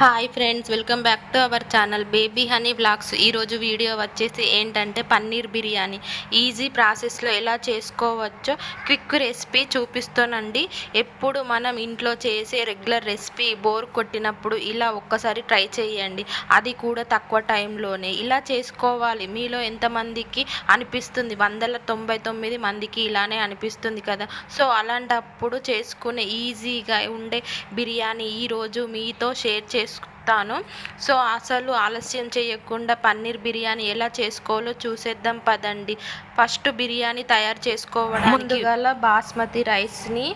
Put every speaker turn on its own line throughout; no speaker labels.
Hi friends welcome back to our channel baby honey blogs ఈరోజు video వచ్చేసి ఏంటంటే paneer biryani. Easy ప్రాసెస్లో ఎలా చేసుకోవచ్చో క్విక్ రెసిపీ చూపిస్తానండి. ఎప్పుడు మనం ఇంట్లో చేసే రెగ్యులర్ రెసిపీ బోర్ కొట్టినప్పుడు ఇలా ఒక్కసారి ట్రై చేయండి. అది కూడా తక్కువ టైంలోనే ఇలా చేసుకోవాలి. మీలో ఎంతమందికి అనిపిస్తుంది? వందల తొంభై తొమ్మిది మందికి ఇలానే అనిపిస్తుంది కదా? సో అలాంటప్పుడు చేసుకునే ఈజీగా ఉండే బిర్యానీ ఈరోజు మీతో షేర్ చేస్తాను సో అసలు ఆలస్యం చేయకుండా పన్నీర్ బిర్యానీ ఎలా చేసుకోవాలో చూసేద్దాం పదండి. ఫస్ట్ బిర్యానీ తయారు చేసుకోవడానికి ముందుగా బాస్మతి రైస్ని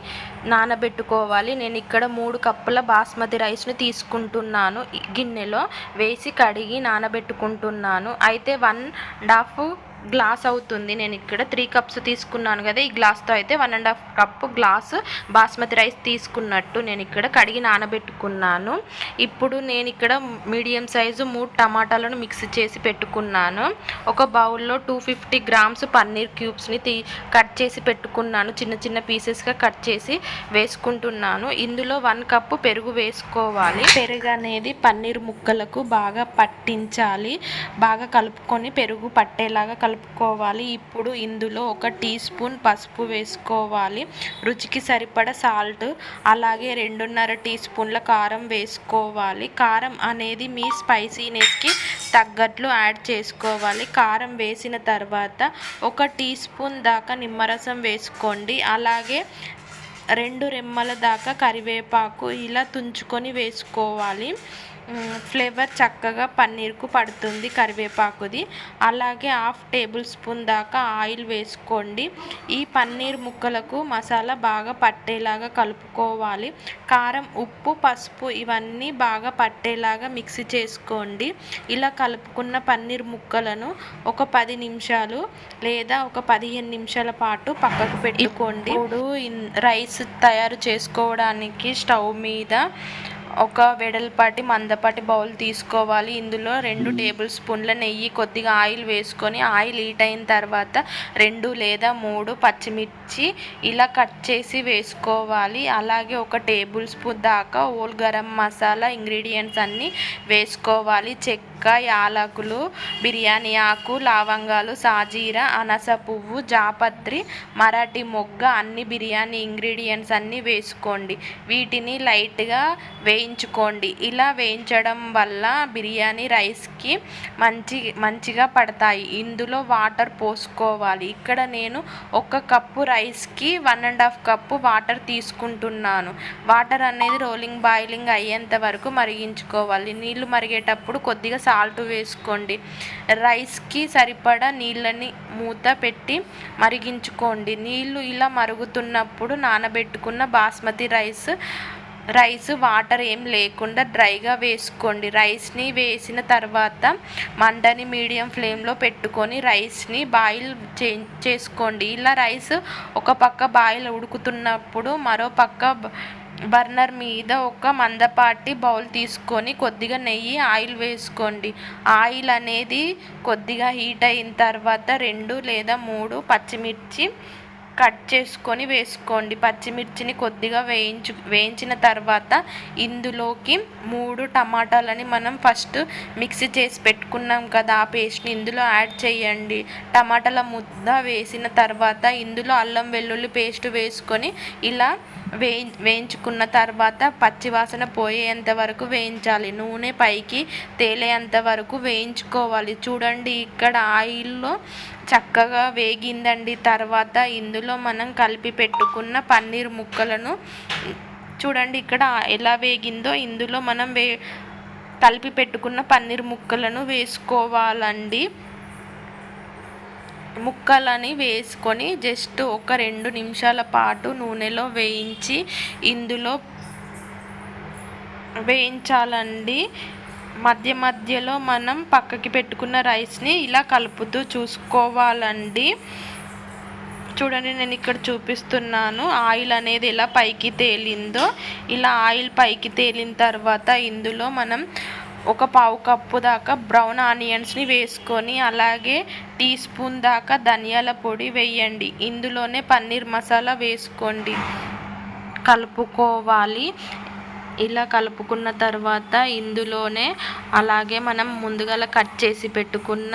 నానబెట్టుకోవాలి. నేను ఇక్కడ మూడు కప్పుల బాస్మతి రైస్ని తీసుకుంటున్నాను. గిన్నెలో వేసి కడిగి నానబెట్టుకుంటున్నాను. అయితే వన్ అండ్ హాఫ్ గ్లాస్ అవుతుంది. నేను ఇక్కడ త్రీ కప్స్ తీసుకున్నాను కదా ఈ గ్లాస్తో అయితే one and half cup glass basmati rice తీసుకున్నట్టు నేను ఇక్కడ కడిగి నానబెట్టుకున్నాను. ఇప్పుడు నేను ఇక్కడ మీడియం సైజు మూడు టమాటాలను మిక్స్ చేసి పెట్టుకున్నాను. ఒక బౌల్లో టూ ఫిఫ్టీ గ్రామ్స్ పన్నీర్ క్యూబ్స్ని తీ కట్ చేసి పెట్టుకున్నాను. చిన్న చిన్న పీసెస్గా కట్ చేసి వేసుకుంటున్నాను. ఇందులో వన్ కప్పు పెరుగు వేసుకోవాలి. పెరుగు అనేది పన్నీర్ ముక్కలకు బాగా పట్టించాలి. బాగా కలుపుకొని పెరుగు పట్టేలాగా కలుపుకోవాలి. ఇప్పుడు ఇందులో ఒక టీ స్పూన్ పసుపు వేసుకోవాలి. రుచికి సరిపడ సాల్ట్ అలాగే రెండున్నర టీ స్పూన్ల కారం వేసుకోవాలి. కారం అనేది మీ స్పైసీనెస్కి తగ్గట్లు యాడ్ చేసుకోవాలి. కారం వేసిన తర్వాత ఒక టీ స్పూన్ దాకా నిమ్మరసం వేసుకోండి. అలాగే రెండు రెమ్మల దాకా కరివేపాకు ఇలా తుంచుకొని వేసుకోవాలి. ఫ్లేవర్ చక్కగా పన్నీర్కు పడుతుంది కరివేపాకుది. అలాగే హాఫ్ టేబుల్ స్పూన్ దాకా ఆయిల్ వేసుకోండి. ఈ పన్నీర్ ముక్కలకు మసాలా బాగా పట్టేలాగా కలుపుకోవాలి. కారం ఉప్పు పసుపు ఇవన్నీ బాగా పట్టేలాగా మిక్సీ చేసుకోండి. ఇలా కలుపుకున్న పన్నీర్ ముక్కలను ఒక పది నిమిషాలు లేదా ఒక పదిహేను నిమిషాల పాటు పక్కకు పెట్టుకోండి. ఇప్పుడు రైస్ తయారు చేసుకోవడానికి స్టవ్ మీద ఒక వెడల్పాటి మందపాటి బౌల్ తీసుకోవాలి. ఇందులో రెండు టేబుల్ స్పూన్ల నెయ్యి కొద్దిగా ఆయిల్ వేసుకొని ఆయిల్ హీట్ అయిన తర్వాత రెండు లేదా మూడు పచ్చిమిర్చి ఇలా కట్ చేసి వేసుకోవాలి. అలాగే ఒక టేబుల్ స్పూన్ దాకా ఓల్ గరం మసాలా ఇంగ్రీడియంట్స్ అన్నీ వేసుకోవాలి. చెక్క యాలకులు బిర్యానీ ఆకు లవంగాలు సాజీరా అనస పువ్వు జాపత్రి మరాఠీ మొగ్గ అన్ని బిర్యానీ ఇంగ్రీడియంట్స్ అన్నీ వేసుకోండి. వీటిని లైట్గా వేయించుకోండి. ఇలా వేయించడం వల్ల బిర్యానీ రైస్కి మంచి మంచిగా పడతాయి. ఇందులో వాటర్ పోసుకోవాలి. ఇక్కడ నేను ఒక కప్పు రైస్కి one and half cup water తీసుకుంటున్నాను. వాటర్ అనేది రోలింగ్ బాయిలింగ్ అయ్యేంత వరకు మరిగించుకోవాలి. నీళ్ళు మరిగేటప్పుడు కొద్దిగా సాల్ట్ వేసుకోండి. రైస్కి సరిపడా నీళ్ళని మూత పెట్టి మరిగించుకోండి. నీళ్ళు ఇలా మరుగుతున్నప్పుడు నానబెట్టుకున్న బాస్మతి రైస్ రైస్ వాటర్ ఏం లేకుండా డ్రైగా వేసుకోండి. రైస్ని వేసిన తర్వాత మంటని మీడియం ఫ్లేమ్లో పెట్టుకొని రైస్ని బాయిల్ చే చేసుకోండి. ఇలా రైస్ ఒక పక్క బాయిల్ ఉడుకుతున్నప్పుడు మరో పక్క బర్నర్ మీద ఒక మందపాటి బౌల్ తీసుకొని కొద్దిగా నెయ్యి ఆయిల్ వేసుకోండి. ఆయిల్ అనేది కొద్దిగా హీట్ అయిన తర్వాత రెండు లేదా మూడు పచ్చిమిర్చి కట్ చేసుకొని వేసుకోండి. పచ్చిమిర్చిని కొద్దిగా వేయించు వేయించిన తర్వాత ఇందులోకి మూడు టమాటాలని మనం ఫస్ట్ మిక్సీ చేసి పెట్టుకున్నాం కదా ఆ పేస్ట్ని ఇందులో యాడ్ చేయండి. టమాటాల ముద్ద వేసిన తర్వాత ఇందులో అల్లం వెల్లుల్లి పేస్ట్ వేసుకొని ఇలా వేయి వేయించుకున్న తర్వాత పచ్చివాసన పోయేంత వరకు వేయించాలి. నూనె పైకి తేలేంత వరకు వేయించుకోవాలి. చూడండి ఇక్కడ ఆయిల్లో చక్కగా వేగిందండి. తర్వాత ఇందులో మనం కలిపి పెట్టుకున్న పన్నీర్ ముక్కలను చూడండి ఇక్కడ ఎలా వేగిందో ఇందులో మనం వే కలిపి పెట్టుకున్న పన్నీర్ ముక్కలను వేసుకోవాలండి. ముక్కలని వేసుకొని జస్ట్ ఒక రెండు నిమిషాల పాటు నూనెలో వేయించి ఇందులో వేయించాలండి. మధ్య మధ్యలో మనం పక్కకి పెట్టుకున్న రైస్ని ఇలా కలుపుతూ చూసుకోవాలండి. చూడండి నేను ఇక్కడ చూపిస్తున్నాను ఆయిల్ అనేది ఎలా పైకి తేలిందో. ఇలా ఆయిల్ పైకి తేలిన తర్వాత ఇందులో మనం ఒక పావు కప్పు దాకా బ్రౌన్ ఆనియన్స్ని వేసుకొని అలాగే టీ స్పూన్ దాకా ధనియాల పొడి వేయండి. ఇందులోనే పన్నీర్ మసాలా వేసుకోండి. కలుపుకోవాలి. ఇలా కలుపుకున్న తర్వాత ఇందులోనే అలాగే మనం ముందుగా కట్ చేసి పెట్టుకున్న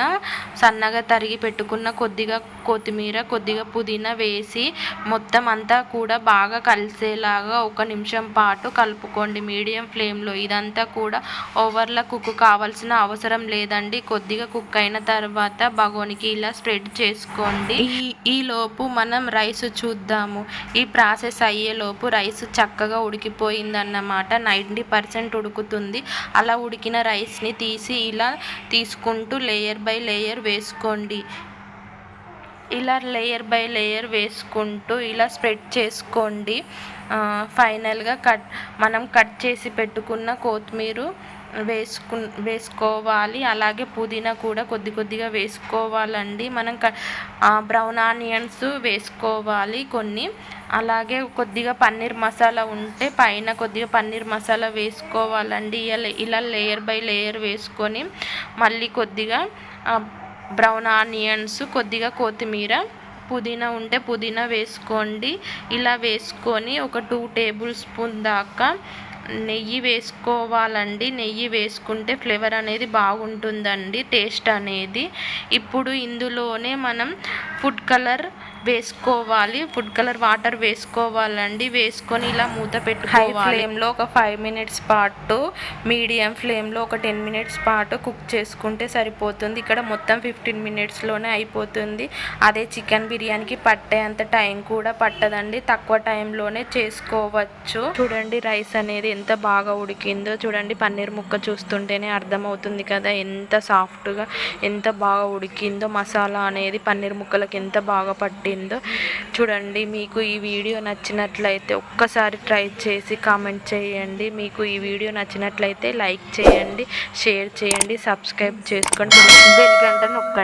సన్నగా తరిగి పెట్టుకున్న కొద్దిగా కొత్తిమీర కొద్దిగా పుదీనా వేసి మొత్తం అంతా కూడా బాగా కలిసేలాగా ఒక నిమిషం పాటు కలుపుకోండి. మీడియం ఫ్లేమ్లో ఇదంతా కూడా ఓవర్లా కుక్ కావాల్సిన అవసరం లేదండి. కొద్దిగా కుక్ అయిన తర్వాత బగోనికి ఇలా స్ప్రెడ్ చేసుకోండి. ఈ ఈలోపు మనం రైస్ చూద్దాము. ఈ ప్రాసెస్ అయ్యేలోపు రైస్ చక్కగా ఉడికిపోయిందన్నమాట. నైంటీ పర్సెంట్ ఉడుకుతుంది. అలా ఉడికిన రైస్ని తీసి ఇలా తీసుకుంటూ లేయర్ బై లేయర్ వేసుకోండి. ఇలా లేయర్ బై లేయర్ వేసుకుంటూ ఇలా స్ప్రెడ్ చేసుకోండి. ఫైనల్గా కట్ మనం కట్ చేసి పెట్టుకున్న కొత్తిమీర వేసుకు వేసుకోవాలి. అలాగే పుదీనా కూడా కొద్ది కొద్దిగా వేసుకోవాలండి. మనం క బ్రౌన్ ఆనియన్స్ వేసుకోవాలి కొన్ని. అలాగే కొద్దిగా పన్నీర్ మసాలా ఉంటే పైన కొద్దిగా పన్నీర్ మసాలా వేసుకోవాలండి. ఇలా ఇలా లేయర్ బై లేయర్ వేసుకొని మళ్ళీ కొద్దిగా బ్రౌన్ ఆనియన్స్ కొద్దిగా కొత్తిమీర పుదీనా ఉంటే పుదీనా వేసుకోండి. ఇలా వేసుకొని ఒక టూ టేబుల్ స్పూన్ దాకా నెయ్యి వేసుకోవాలండి. నెయ్యి వేసుకుంటే ఫ్లేవర్ అనేది బాగుంటుందండి టేస్ట్ అనేది. ఇప్పుడు ఇందులోనే మనం ఫుడ్ కలర్ వేసుకోవాలి. ఫుడ్ కలర్ వాటర్ వేసుకోవాలండి. వేసుకొని ఇలా మూత పెట్టుకోవాలి. హై ఫ్లేమ్లో ఒక ఫైవ్ మినిట్స్ పాటు మీడియం ఫ్లేమ్లో ఒక టెన్ మినిట్స్ పాటు కుక్ చేసుకుంటే సరిపోతుంది. ఇక్కడ మొత్తం ఫిఫ్టీన్ మినిట్స్లోనే అయిపోతుంది. అదే చికెన్ బిర్యానీకి పట్టేంత టైం కూడా పట్టదండి. తక్కువ టైంలోనే చేసుకోవచ్చు. చూడండి రైస్ అనేది ఎంత బాగా ఉడికిందో. చూడండి పన్నీర్ ముక్క చూస్తుంటేనే అర్థమవుతుంది కదా ఎంత సాఫ్ట్గా ఎంత బాగా ఉడికిందో. మసాలా అనేది పన్నీర్ ముక్కలకి ఎంత బాగా పట్టిందో. చూడండి మీకు ఈ వీడియో నచ్చినట్లయితే ఒక్కసారి ట్రై చేసి కామెంట్ చేయండి. మీకు ఈ వీడియో నచ్చినట్లయితే లైక్ చేయండి షేర్ చేయండి సబ్స్క్రైబ్ చేసుకోండి. బెల్ గంట నొక్కండి.